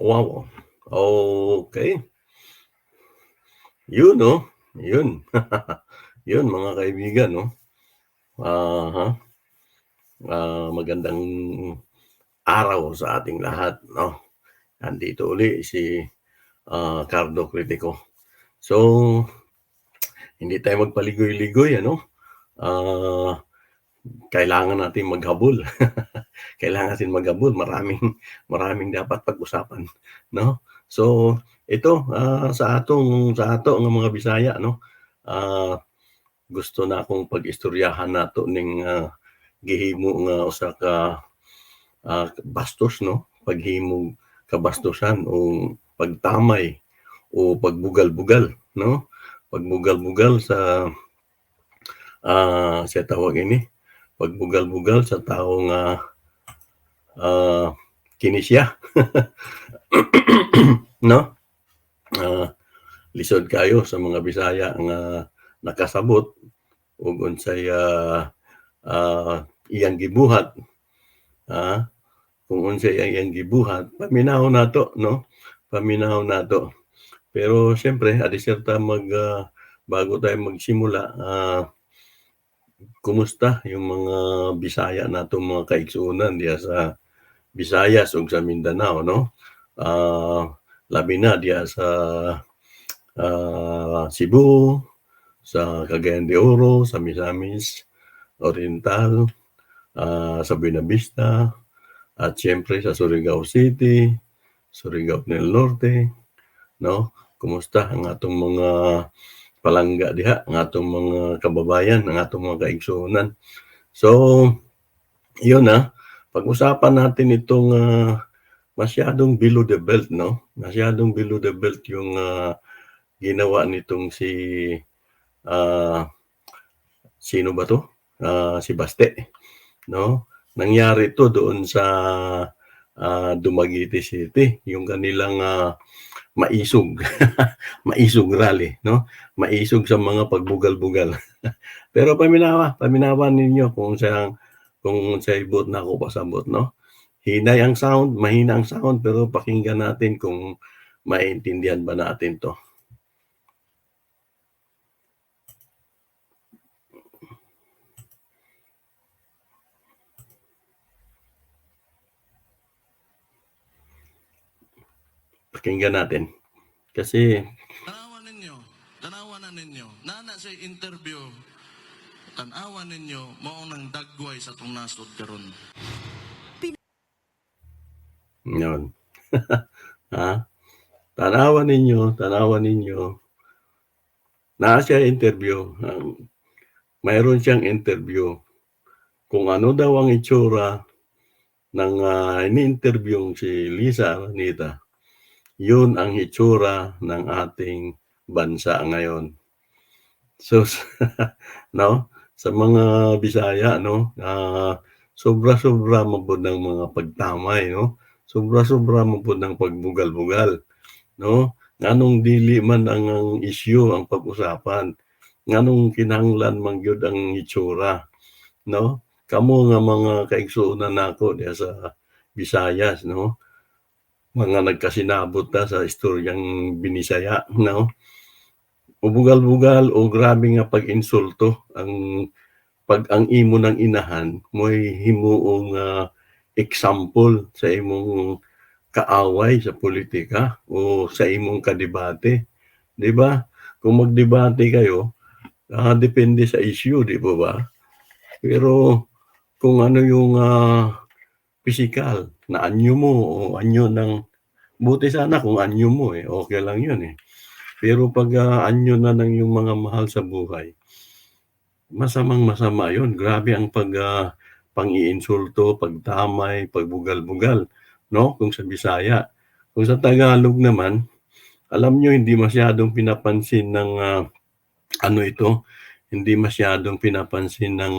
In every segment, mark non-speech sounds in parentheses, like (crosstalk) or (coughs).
Wow, okey. Yun 'no, yun. (laughs) Yun mga kaibigan 'no, uh-huh. Ah, magandang araw sa ating lahat 'no. Nandito uli si, ah, Cardo Critico. So, hindi tayo magpaligoy-ligoy ano, ah, kailangan nating maghabol. (laughs) Kailangan natin maghabol, maraming maraming dapat pag-usapan 'no. So, ito, ah, sa atong sa ato nga mga Bisaya 'no, ah, gusto na akong pag-istoryahan nato ning, ah, gihimo nga usa ka, ah, bastos 'no, paghimong kabastusan o pagtamay o pagbugal-bugal 'no. Pagbugal-bugal sa, ah, sa tawag ini, pagbugal-bugal sa tawo nga, ah, kinisya. (coughs) 'No. Ah, lisod kayo sa mga Bisaya nga nakasabot ug unsay, ah, ah, iyang gibuhat, ah, kung unsay iyang gibuhat paminawon nato 'no, paminawon nato. Pero siyempre time mag, ah, bago tayo magsimula, ah, kumusta yung mga Bisaya natong mga kaigsuonan diha sa Visayas ug sa Mindanao 'no. Ah, labi na diha sa, ah, Cebu, sa Cagayan de Oro, sa Misamis Oriental, ah, sa Buenavista, at siyempre sa Surigao City, Surigao del Norte 'no. Kumusta ang atong mga palangga diha, ang atong mga kababayan, ang atong mga kaigsuonan. So, yun, ah, pag-usapan natin itong, ah, masyadong below the belt 'no, masyadong below the belt yung, ah, ginawa nitong si, ah, sino ba 'to, ah, si Baste 'no. Nangyari 'to doon sa, ah, Dumaguete City, yung kanilang, ah, maisog, (laughs) maisog rally 'no, maisog sa mga pagbugal-bugal. (laughs) Pero paminawa paminawan ninyo kung unsang kung unsay buot nako pasabot 'no. Hinay ang sound, mahina ang sound, pero pakinggan natin kung maintindihan ba natin 'to. Pakinggan natin. Kasi Tanawan ninyo, tanawan na ninyo, nana sa interview, tanawan ninyo, mao nang dagway sa tong nasod karon. Yun. (laughs) Ha? Tanawan ninyo, tanawan ninyo. Naa siya interview, um, mayroon siyang interview kung ano daw ang itsura ng, ah, ini-interviewang si Liza Araneta. Yun ang itsura ng ating bansa ngayon. So, (laughs) no, sa mga Bisaya 'no, ah, sobra-sobra man pod ng mga pagtamay 'no, sobra-sobra man pod ng pagbugal-bugal 'no. Nganong dili man ang ang issue ang pag-usapan, nganong kinahanglan man gyud ang itsura 'no. Kamo nga mga kaigsuonan nako diha sa Visayas 'no, mga nagkasinabot na sa istoryang binisaya 'no. Ubugal-bugal o grabe nga pag-insulto ang 'pag ang imo ng inahan mo'y himuong, ah, example sa imong kaaway sa pulitika o sa imong kadebate, 'di ba? Kung magdebate kayo, ah, depende sa issue, 'di po ba? Pero kung ano yung, ah, pisikal na anyo mo o anyo ng buti sana kung anyo mo, eh, okey lang yun, eh. Pero 'pag, ah, anyo na ng iyong mga mahal sa buhay, masamang-masama yun. Grabe ang pag, ah, pang-iinsulto, pagtamay, pagbugal-bugal 'no, kung sa Bisaya. Kung sa Tagalog naman, alam niyo hindi masyadong pinapansin ng, ah, ano ito, hindi masyadong pinapansin ng,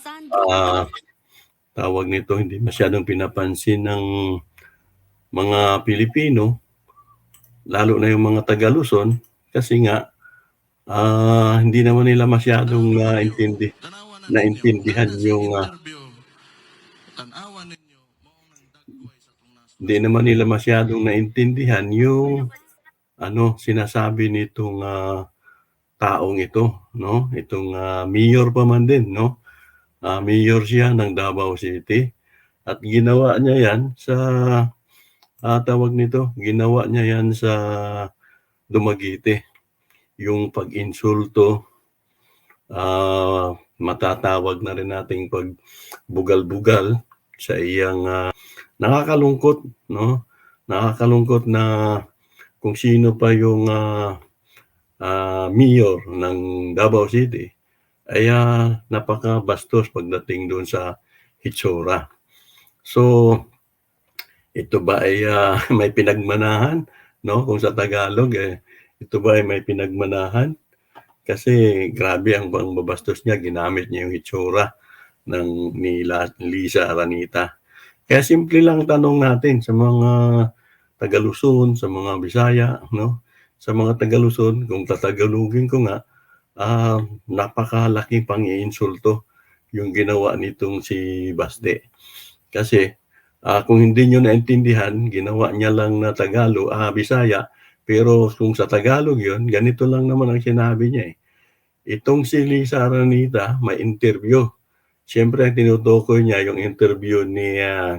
Sandro. ah, tawag nito, hindi masyadong pinapansin ng mga Pilipino, lalo na yung mga taga Luzon kasi nga, ah, hindi naman nila masyadong Tanawan na naintindihan yung, nasod hindi naman nila masyadong naintindihan yung ano, sinasabi nitong, ah, taong ito, 'no, itong, ah, mayor pa man din, 'no? Ah, mayor siya ng Davao City at ginawa niya 'yan sa, ah, tawag nito, ginawa niya 'yan sa Dumaguete. Yung pag-insulto, ah, matatawag na rin nating pagbugal-bugal sa iyang, ah, nakakalungkot, 'no? Nakakalungkot na kung sino pa yung, ah, ah, mayor ng Davao City ay, ah, napakabastos pagdating dun sa hitsura. So, ito ba ay, ah, (laughs) may pinagmanahan, 'no, kung sa Tagalog, eh, ito ba ay may pinagmanahan? Kasi grabe ang pambabastos niya, ginamit niya yung hitsura ng ni la Liza Aranita. Kaya simple lang tanong natin sa mga taga Luzon, sa mga Bisaya, 'no? Sa mga taga Luzon, kung tatagalogin ko nga, ah, napakalaking pang-iinsulto yung ginawa nitong si Baste. Kasi, ah, kung hindi niyo naintindihan, ginawa niya lang na Tagalo ah, Bisaya, pero kung sa Tagalog yun, ganito lang naman ang sinabi niya, eh. Itong si Liza Aranita may interview. Siyempre ang tinutukoy niya yung interview ni, ah,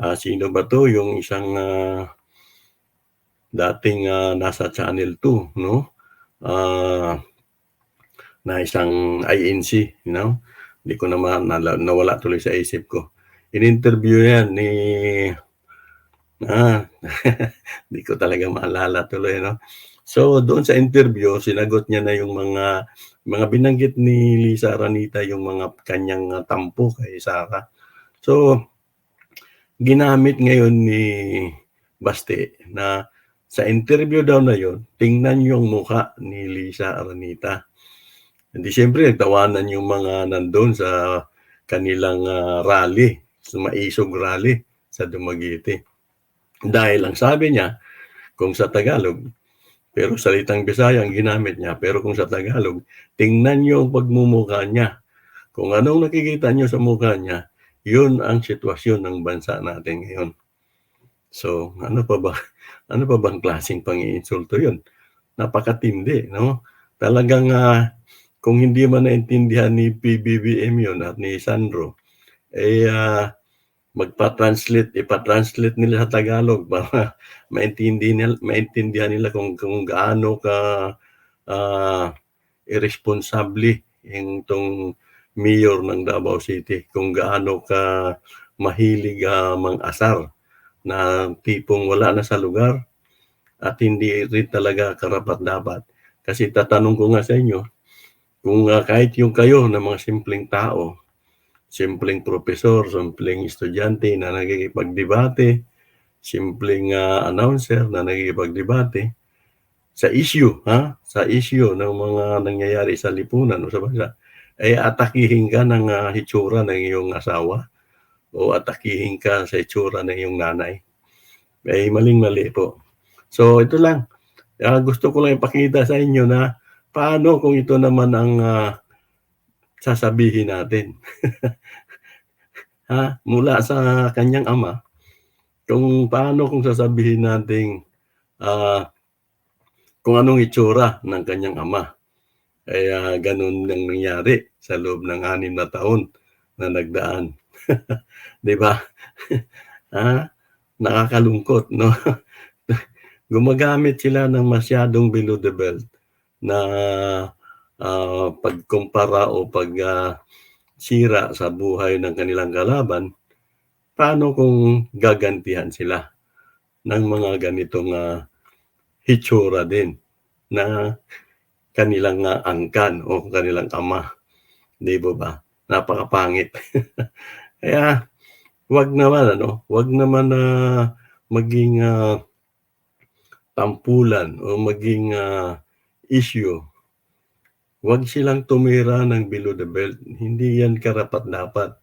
ah, sino ba 'to, yung isang, ah, dating, ah, nasa Channel 2, 'no? Ah, na isang INC, you know? Hindi ko naman nawala tuloy sa isip ko. In-interview yan ni ah, (laughs) di ko talaga maalala tuloy, 'no? So, doon sa interview, sinagot niya na yung mga mga binanggit ni Liza Aranita yung mga kanyang, ah, tampo kay Sara. So, ginamit ngayon ni Baste na sa interview daw na yun, tingnan yung mukha ni Liza Aranita. Hindi siyempre nagtawanan yung mga nandun sa kanilang, ah, rally, sa Maisog Rally sa Dumaguete. Dahil ang sabi niya, kung sa Tagalog, pero salitang Bisaya ang ginamit niya, pero kung sa Tagalog, tingnan niyo ang pagmumukha niya. Kung anong nakikita niyo sa mukha niya, yun ang sitwasyon ng bansa natin ngayon. So, ano pa ba (laughs) ano pa bang klaseng pang-iinsulto yun? Napakatindi, 'no? Talagang, ah, kung hindi man naintindihan ni PBBM yun at ni Sandro, eh, ah, magpa-translate, ipa-translate nila sa Tagalog (laughs) para maintindi nil maintindihan nila kung kung gaano ka, ah, iresponsable yung 'tong mayor ng Davao City, kung gaano ka mahilig, ah, mang-asar na tipong wala na sa lugar at hindi rin talaga karapat-dapat. Kasi tatanong ko nga sa inyo, kung, ah, kahit yung kayo na mga simpleng tao, simpleng propesor, simpleng estudyante na nakikipagdebate, simpleng, ah, announcer na nakikipagdebate sa issue, ha, sa issue ng mga nangyayari sa lipunan o sa bansa, eh, atakihin ka ng, ah, hitsura ng iyong asawa o atakihin ka sa itsura ng iyong nanay. Eh, maling-mali po. So, ito lang, ah, gusto ko lang ipakita sa inyo na paano kung ito naman ang, ah, sasabihin natin. (laughs) Ha, mula sa kanyang ama, kung paano kung sasabihin nating, ah, kung anong itsura ng kanyang ama. Kaya ganun ang nangyari sa loob ng 6 na taon na nagdaan. (laughs) 'Di ba? (laughs) Ah, nakakalungkot, 'no? Gumagamit sila ng masyadong below the belt na, ah, pagkumpara o pag, ah, sira sa buhay ng kanilang kalaban. Paano kung gagantihan sila ng mga ganitong, ah, hitsura din na kanilang, ah, angkan o kanilang ama, 'di po ba? Napakapangit. (laughs) Kaya, 'wag naman ano, 'wag naman na maging, ah, tampulan o maging, ah, issue. 'Wag silang tumira ng below the belt, hindi yan karapat-dapat.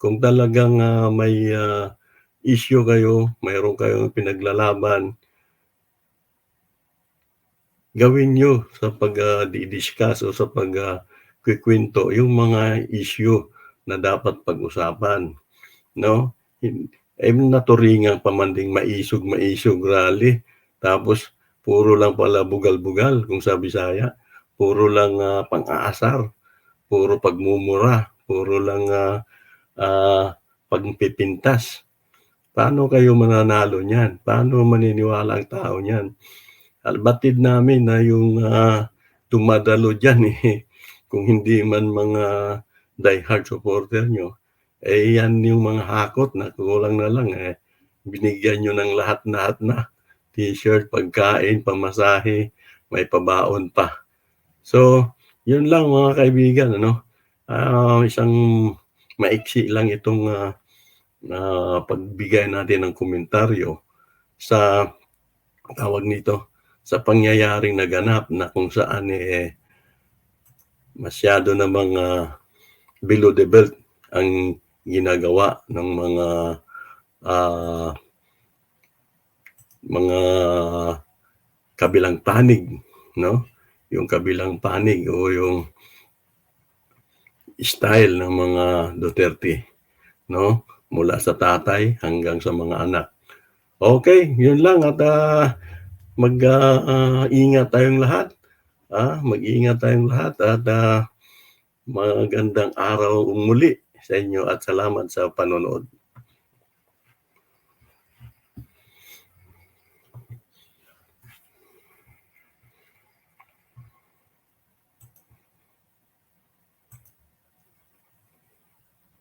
Kung talagang, ah, may, ah, issue kayo, mayroon kayong pinaglalaban gawin niyo sa pag, ah, di-discuss o sa pag, ah, kukuwento yung mga issue na dapat pag-usapan, 'no? Eh, naturingan pa man ding maisog-maisog rally. Tapos puro lang pala bugal-bugal kung sa Bisaya. Puro lang ah, pang-aasar, puro pagmumura, puro lang ah, ah, pagpipintas. Paano kayo mananalo niyan? Paano maniniwala ang tao niyan? Al batid namin na yung ah, dumadalo diyan (laughs) eh, kung hindi man mga diehard supporter nyo, eh yan yung mga hakot na kulang na lang eh. Binigyan nyo ng lahat-lahat na t-shirt, pagkain, pamasahe, may pabaon pa. So, yun lang mga kaibigan, ano? Ah, isang maiksi lang itong ah, ah, pagbigay natin ng komentaryo sa tawag nito sa pangyayaring naganap na kung saan eh masyado na mga below the belt ang ginagawa ng mga ah, mga kabilang panig, no? Yung kabilang panig o yung style ng mga Duterte, no? Mula sa tatay hanggang sa mga anak. Okay, yun lang at ah, mag-ingat tayong lahat. Ah, mag-ingat tayong lahat at ah, magandang araw muli sa inyo at salamat sa panonood.